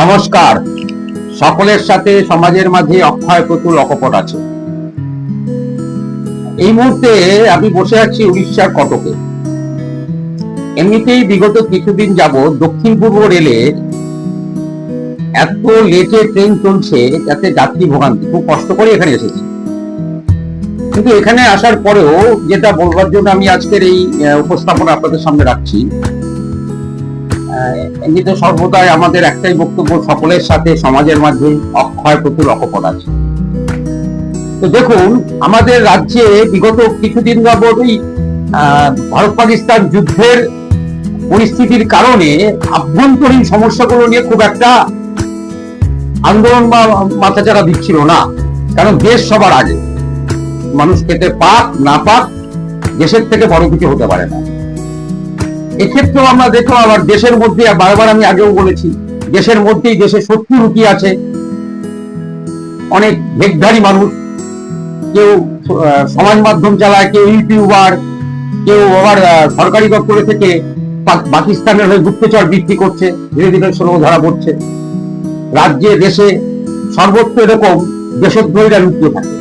নমস্কার। সকলের সাথে সমাজের মাঝে অক্ষয় প্রতুল অকপট আছে। এই মুহূর্তে আমি বসে আছি উড়িষ্যার কটকে। এমনিতেই বিগত কিছুদিন যাব দক্ষিণ পূর্ব রেলে এত লেটে ট্রেন চলছে, যাতে যাত্রী ভোগান্তি। খুব কষ্ট করে এখানে এসেছি। কিন্তু এখানে আসার পরেও যেটা বলবার জন্য আমি আজকের এই উপস্থাপনা আপনাদের সামনে রাখছি এমনিতে সর্বদাই আমাদের একটাই বক্তব্য সকলের সাথে সমাজের মাঝে অক্ষয় প্রচুর অকপট আছে। তো দেখুন আমাদের রাজ্যে বিগত কিছুদিন যাবতই আহ, ভারত পাকিস্তান যুদ্ধের পরিস্থিতির কারণে আভ্যন্তরীণ সমস্যাগুলো নিয়ে খুব একটা আন্দোলন বা মাথাচাড়া দিচ্ছিল না। কারণ দেশ সবার আগে। মানুষ খেতে পাক না পাক দেশের থেকে বড় কিছু হতে পারে না। এক্ষেত্রেও আমরা দেখলাম আবার দেশের মধ্যে বারবার আমি আগেও বলেছি, দেশের মধ্যেই দেশে শত্রু লুকিয়ে আছে। অনেক ভেগধারী মানুষ। কেউ সমাজ মাধ্যম চালায়, কেউ ইউটিউবার, কেউ আবার সরকারি দপ্তরে থেকে পাকিস্তানের হয়ে গুপ্তচর বৃদ্ধি করছে। ধীরে ধীরে স্লোভ ধরা পড়ছে। রাজ্যে, দেশে সর্বত্র এরকম দেশদ্রোহীরা লুকিয়ে থাকে।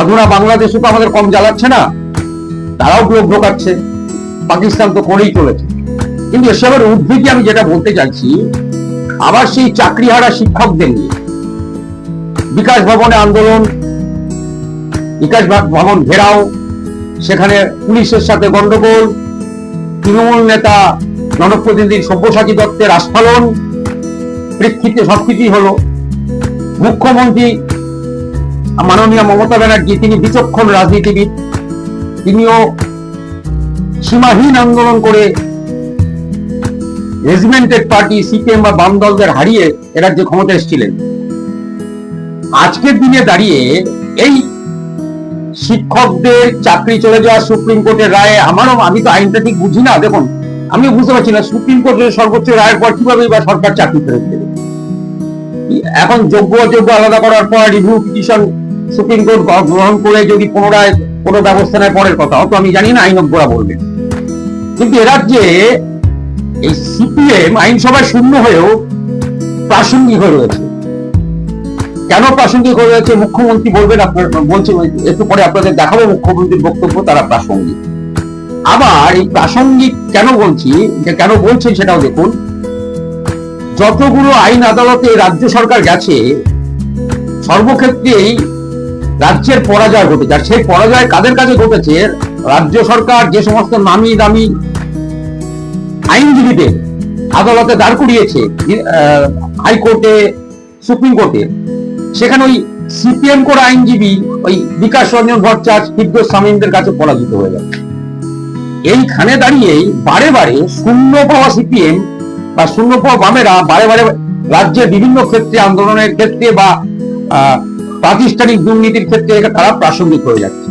অধুনা বাংলাদেশে তো আমাদের কম জ্বালাচ্ছে না। তারাও লোক ঢোকাচ্ছে। পাকিস্তান তো করেই চলেছে। কিন্তু এসবের উদ্ভিদে আমি যেটা বলতে চাইছি, আবার সেই চাকরিহারা শিক্ষকদের নিয়ে। বিকাশ ভবনে আন্দোলন, বিকাশ ভবন ঘেরাও, সেখানে পুলিশের সাথে গন্ডগোল, তৃণমূল নেতা জনপ্রতিনিধি সব্যসাচী দত্তের আস্ফালন, প্রেক্ষিতে সবকিছুই হলো। মুখ্যমন্ত্রী মাননীয় মমতা ব্যানার্জি, তিনি বিচক্ষণ রাজনীতিবিদ, তিনিও সীমাহীন আন্দোলন করে রেজিমেন্টেড পার্টি, সিপিএম বা বাম দলদের হারিয়ে এরা যে ক্ষমতা এসেছিলেন। আজকের দিনে দাঁড়িয়ে এই শিক্ষকদের চাকরি চলে যাওয়া সুপ্রিম কোর্টের রায়ে আমারও, আমি তো আইনটা ঠিক বুঝি না। দেখুন, আমি বুঝতে পারছি না সুপ্রিম কোর্টের সর্বোচ্চ রায়ের পর কীভাবে বা সরকার চাকরি ফেরত দেবে। এখন যোগ্য অযোগ্য আলাদা করার পর রিভিউ পিটিশন সুপ্রিম কোর্ট গ্রহণ করে যদি পুনরায় কোনো ব্যবস্থা নেয়, পরের কথা। তো আমি জানি না, আইনজ্ঞরা বলবে। কিন্তু এ রাজ্যে এই সিপিএম আইনসভায় শূন্য হয়েও প্রাসঙ্গিক হয়ে রয়েছে। কেন প্রাসঙ্গিক হয়ে রয়েছে? মুখ্যমন্ত্রী বলবেন, আপনার বলছে একটু পরে আপনাদের দেখাবো মুখ্যমন্ত্রীর বক্তব্য, তারা প্রাসঙ্গিক। আবার এই প্রাসঙ্গিক কেন বলছি কেন বলছেন সেটাও দেখুন। যতগুলো আইন আদালতে রাজ্য সরকার গেছে, সর্বক্ষেত্রেই রাজ্যের পরাজয় ঘটেছে। আর সেই পরাজয় কাদের কাছে ঘটেছে? রাজ্য সরকার যে সমস্ত নামি দামি আইনজীবীদের আদালতে দাঁড় করিয়েছে হাইকোর্টে, সুপ্রিম কোর্টে। সেখানে ওই সিপিএম করা আইনজীবী, ওই বিকাশ রঞ্জন ভট্টাচার্য ফিরদোস সামিনদের কাছে পরাজিত হয়ে যাচ্ছে এইখানে দাঁড়িয়েই বারে বারে শূন্য পাওয়া সিপিএম বা শূন্য পাওয়া বামেরা বারে বারে রাজ্যের বিভিন্ন ক্ষেত্রে, আন্দোলনের ক্ষেত্রে বা প্রাতিষ্ঠানিক দুর্নীতির ক্ষেত্রে এটা তারা প্রাসঙ্গিক হয়ে যাচ্ছে।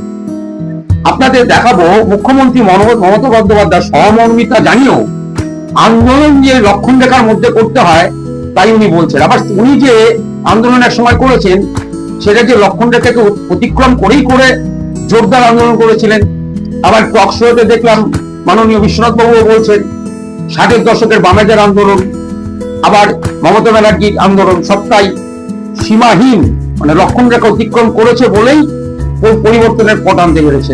আপনাদের দেখাবো মুখ্যমন্ত্রী মমতা বন্দ্যোপাধ্যায় সহমর্মিতা জানিয়েও আন্দোলন যে লক্ষণ রেখার মধ্যে করতে হয়, তাই উনি বলছেন। আবার উনি যে আন্দোলন এক সময় করেছেন, সেটা যে লক্ষণ রেখাকে অতিক্রম করেই করে জোরদার আন্দোলন করেছিলেন, আবার টক শোতে দেখলাম মাননীয় বিশ্বনাথ বাবুও বলছেন, ষাটের দশকের বামেদের আন্দোলন, আবার মমতা ব্যানার্জির আন্দোলন, সবটাই সীমাহীন মানে লক্ষণ রেখা অতিক্রম করেছে বলেই পরিবর্তনের পট আনতে পেরেছে।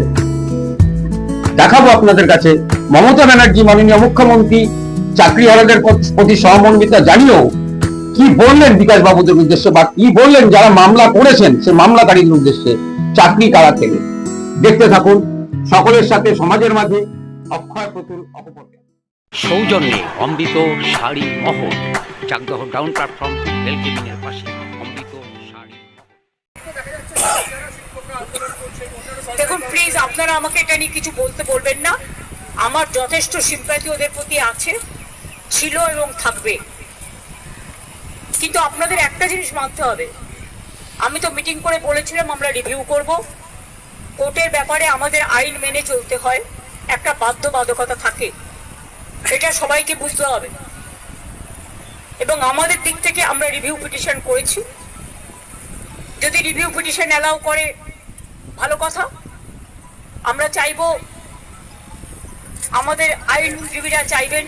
দেখাবো আপনাদের কাছে মমতা ব্যানার্জি, মাননীয় মুখ্যমন্ত্রী চাকরিহারাদের প্রতি- প্রতি সহমর্মিতা জানিয়েও কি বললেন বিকাশ বাবুদের উদ্দেশ্যে বা কি বললেন যারা মামলা করেছেন সে মামলাকারীদের উদ্দেশ্যে চাকরি কারা থেকে? দেখতে থাকুন সকলের সাথে সমাজের মাঝে অক্ষয় প্রতুল অকপট সৌজন্যে অমৃত শাড়ি মহল চাকদহ ডাউন প্ল্যাটফর্ম রেল পাশে অমৃত শাড়ি দেখুন প্লিজ আপনারা আমাকে এটা নিয়ে কিছু বলতে বলবেন না। আমার যথেষ্ট সিম্প্যাথি ওদের প্রতি আছে। ছিল এবং থাকবে। কিন্তু আপনাদের একটা জিনিস মানতে হবে। আমি তো মিটিং করে বলেছিলাম, আমরা রিভিউ করব। কোর্টের ব্যাপারে আমাদের আইন মেনে চলতে হয়। একটা বাধ্যবাধকতা থাকে। এটা সবাইকে বুঝতে হবে। এবং আমাদের দিক থেকে আমরা রিভিউ পিটিশন করেছি। যদি রিভিউ পিটিশন অ্যালাউ করে, ভালো কথা। আমরা চাইব, আমাদের আইন আইনজীবীরা চাইবেন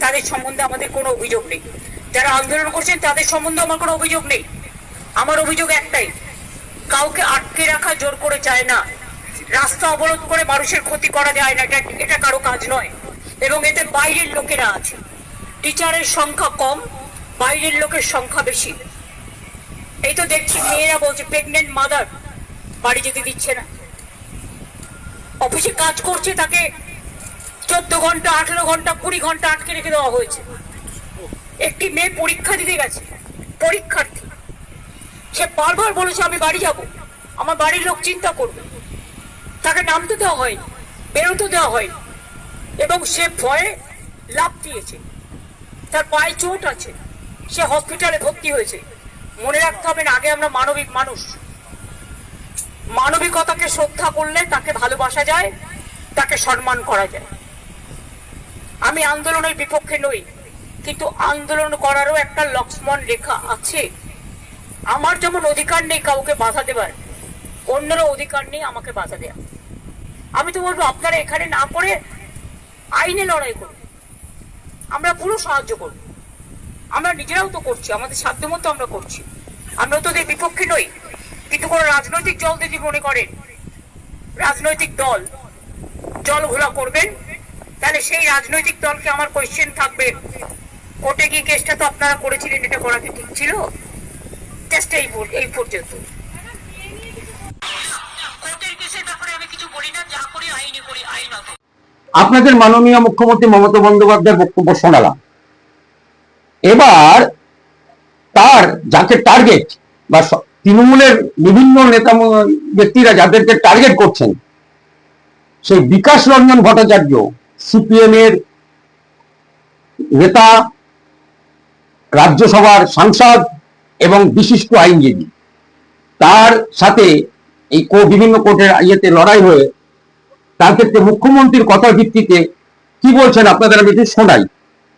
তাদের সম্বন্ধে আমাদের কোনো অভিযোগ নেই। যারা আন্দোলন করছেন, তাদের সম্বন্ধে আমার কোনো অভিযোগ নেই। আমার অভিযোগ একটাই, কাউকে আটকে রাখা জোর করে চায় না। রাস্তা অবরোধ করে মানুষের ক্ষতি করা যায় না, এটা এটা কারও কাজ নয়। এবং এতে বাইরের লোকেরা আছে। টিচারের সংখ্যা কম, বাইরের লোকের সংখ্যা বেশি। এই তো দেখছি মেয়েরা বলছে প্রেগনেন্ট মাদার বাড়ি যেতে দিচ্ছে না। অফিসে কাজ করছে, তাকে চোদ্দ ঘণ্টা, আঠেরো ঘণ্টা, কুড়ি ঘণ্টা আটকে রেখে দেওয়া হয়েছে। একটি মেয়ে পরীক্ষা দিতে গেছে, পরীক্ষার্থী। সে বারবার বলেছে, আমি বাড়ি যাব। আমার বাড়ির লোক চিন্তা করবে। তাকে নামতে দেওয়া হয়নি বেরোতে দেওয়া হয়নি। এবং সে ভয়ে লাভ দিয়েছে। তার পায়ে চোট আছে। সে হসপিটালে ভর্তি হয়েছে। মনে রাখতে হবে না, আগে আমরা মানবিক মানুষ। মানবিকতাকে শ্রদ্ধা করলে তাকে ভালোবাসা যায়, তাকে সম্মান করা যায়। আমি আন্দোলনের বিপক্ষে নই, কিন্তু আন্দোলন করারও একটা লক্ষ্মণ রেখা আছে। আমার যেমন অধিকার নেই কাউকে বাধা দেবার, অন্যেরও অধিকার নেই আমাকে বাধা দেয়া। আমি তো বলব, আপনারা এখানে না করে আইনে লড়াই করুন। আমরা পুরো সাহায্য করব। আমরা নিজেরাও তো করছি, আমাদের সাধ্য মতো আমরা করছি। আমরা তো ওদের বিপক্ষে নই, কিন্তু কোনো রাজনৈতিক দল যদি মনে করেন, রাজনৈতিক দল, জল ঘোলা করবেন তাহলে সেই রাজনৈতিক দলকে আমার কোয়েশ্চেন থাকবে কোর্টে গিয়ে কেসটা তো আপনারা করেছিলেন এটা করা কি ঠিক ছিল? জাস্ট এই এই পর্যন্ত। আপনাদের মাননীয় মুখ্যমন্ত্রী মমতা বন্দ্যোপাধ্যায়ের বক্তব্য শোনালাম। এবার তার যাকে টার্গেট বা তৃণমূলের বিভিন্ন নেতা ব্যক্তিরা যাদেরকে টার্গেট করছেন সেই বিকাশ রঞ্জন ভট্টাচার্য সিপিএম এর নেতা, রাজ্যসভার সাংসদ এবং বিশিষ্ট আইনজীবী। তার সাথে এই বিভিন্ন কোর্টের ইয়েতে লড়াই হয়ে তার ক্ষেত্রে মুখ্যমন্ত্রীর কথার ভিত্তিতে কি বলছেন আপনাদের আমি একটু শোনাই।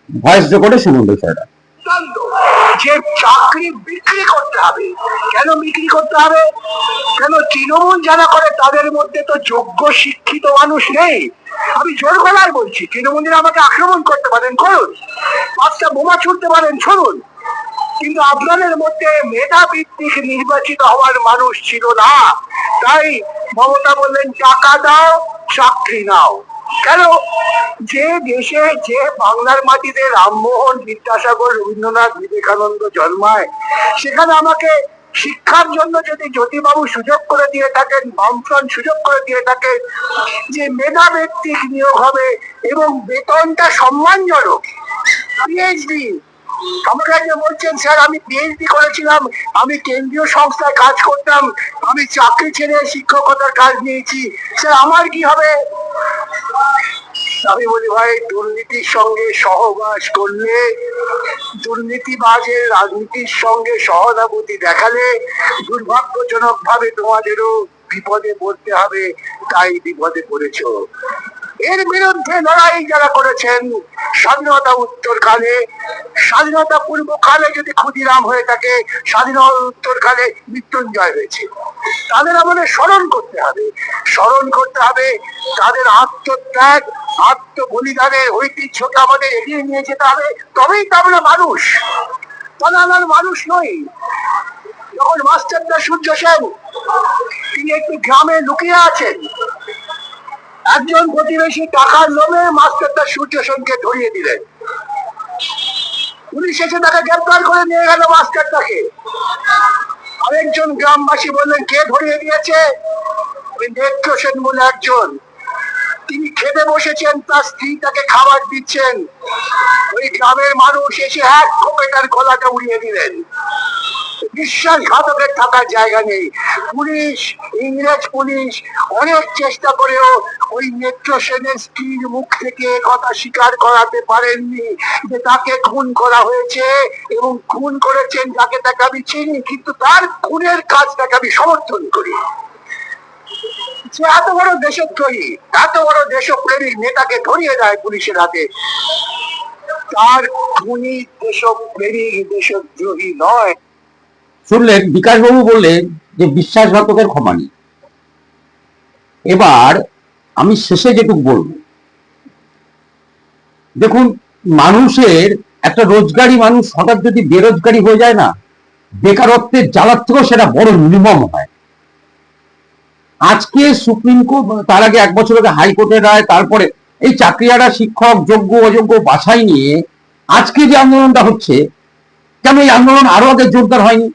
ভয়েস রেকর্ডে শুনুন বিষয়টা। যে চাকরি বিক্রি করতে হবে। কেন বিক্রি করতে হবে? কেন তৃণমূল যারা করে তাদের মধ্যে তো যোগ্য, শিক্ষিত মানুষ নেই। আমি জোর গলায় বলছি, তৃণমূলীরা আমাকে আক্রমণ করতে পারেন, করুন। পাঁচটা বোমা ছুটতে পারেন, ছুড়ুন। কিন্তু আপনাদের মধ্যে মেধা ভিত্তিক নির্বাচিত হওয়ার মানুষ ছিল না। তাই মমতা বললেন, টাকা দাও, চাকরি নাও। কেন? যে দেশে, যে বাংলার মাটিতে রামমোহন বিদ্যাসাগর, রবীন্দ্রনাথ, বিবেকানন্দ জন্মায়, সেখানে আমাকে শিক্ষার জন্য যদি জ্যোতিবাবু সুযোগ করে দিয়ে থাকেন, বামফ্রন্ট সুযোগ করে দিয়ে থাকেন, যে মেধা ভিত্তিক নিয়োগ হবে এবং বেতনটা সম্মানজনক পিএইচডি আমাকে বলছেন, স্যার, আমি পিএইচডি করেছিলাম, আমি কেন্দ্রীয় সংস্থায় কাজ করতাম, আমি চাকরি ছেড়ে শিক্ষকতার কাজ নিয়েছি। স্যার, আমার কি হবে? আমি বলি, ভাই, দুর্নীতির সঙ্গে সহবাস করলে, দুর্নীতিবাজের রাজনীতির সঙ্গে সহানুভূতি দেখালে দুর্ভাগ্যজনক ভাবে তোমাদেরও বিপদে পড়তে হবে, তাই বিপদে পড়েছ। এর বিরুদ্ধে লড়াই যারা করেছেন, স্বাধীনতা উত্তরকালে স্বাধীনতা পূর্বকালে যদি ক্ষুদিরাম হয়ে থাকে স্বাধীনতা উত্তরকালে মৃত্যুঞ্জয় হয়েছে। তাদের আমাদের স্মরণ করতে হবে। স্মরণ করতে হবে, তাদের আত্মত্যাগ, আত্মবলিদানের ঐতিহ্যকে আমাদের এগিয়ে নিয়ে যেতে হবে। তবেই তো আমরা মানুষ। তাহলে মানুষ নই। যখন মাস্টারদা সূর্য সেন, তিনি একটি গ্রামে লুকিয়ে আছেন, একজন প্রতিবেশী টাকার লোভে মাস্টারদা সূর্য সেনকে ধরিয়ে দিলেন। পুলিশ এসে তাকে গ্রেপ্তার করে নিয়ে গেল মাস্টারটাকে আরেকজন গ্রামবাসী বললেন, কে ধরিয়ে দিয়েছে? ওই নেত্র সেন বলে একজন। তিনি খেতে বসেছেন, তার স্ত্রী তাকে খাবার দিচ্ছেন। ওই গ্রামের মানুষ এসে এক খোপে তার গলাটা উড়িয়ে দিলেন। বিশ্বাসঘাতকের থাকার জায়গা নেই। পুলিশ, ইংরেজ পুলিশ অনেক চেষ্টা করেও ওই মেট্রো সেনের স্ত্রীর মুখ থেকে কথা স্বীকার করাতে পারেননি যে তাকে খুন করা হয়েছে এবং খুন করেছেন যাকে তাকে আমি চিনি, কিন্তু তার খুনের কাজটাকে আমি সমর্থন করি। সে এত বড় দেশদ্রোহী, এত বড় দেশপ্রেমিক নেতাকে ধরিয়ে দেয় পুলিশের হাতে। তার খুনি দেশপ্রেমিক দেশদ্রোহী নয়। শুনলেন বিকাশবাবু বললেন যে বিশ্বাসঘাতকের ক্ষমা নেই। এবার আমি শেষে যেটুকু বলব, দেখুন, মানুষের একটা রোজগারি মানুষ হঠাৎ যদি বেরোজগারি হয়ে যায় না বেকারত্বের জ্বালার থেকেও সেটা বড় নির্মম হয়। আজকে সুপ্রিম কোর্ট, তার আগে এক বছর আগে হাইকোর্টের রায়, তারপরে এই চাকরিয়ারা শিক্ষক, যোগ্য, অযোগ্য বাছাই নিয়ে আজকে যে আন্দোলনটা হচ্ছে, কেন এই আন্দোলন আরও আগে জোরদার হয়নি?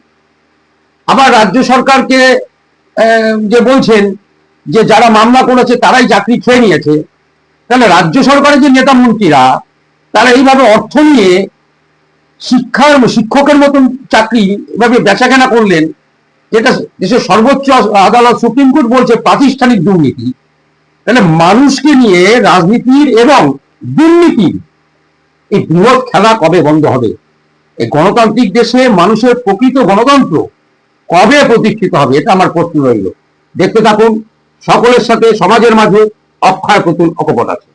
আবার রাজ্য সরকারকে যে বলছেন যে যারা মামলা করেছে তারাই চাকরি খেয়ে নিয়েছে। তাহলে রাজ্য সরকারের যে নেতা মন্ত্রীরা, তারা এইভাবে অর্থ নিয়ে শিক্ষার, শিক্ষকের মতন চাকরি এভাবে বেচাকেনা করলেন, যেটা দেশের সর্বোচ্চ আদালত সুপ্রিম কোর্ট বলছে প্রাতিষ্ঠানিক দুর্নীতি। তাহলে মানুষকে নিয়ে রাজনীতির এবং দুর্নীতির এই বৃহৎ খেলা কবে বন্ধ হবে? এই গণতান্ত্রিক দেশে মানুষের প্রকৃত গণতন্ত্র কবে প্রতিষ্ঠিত হবে, এটা আমার প্রশ্ন রইল। দেখতে থাকুন, সকলের সাথে, সমাজের মাঝে অক্ষয় প্রতুল অকপট আছে।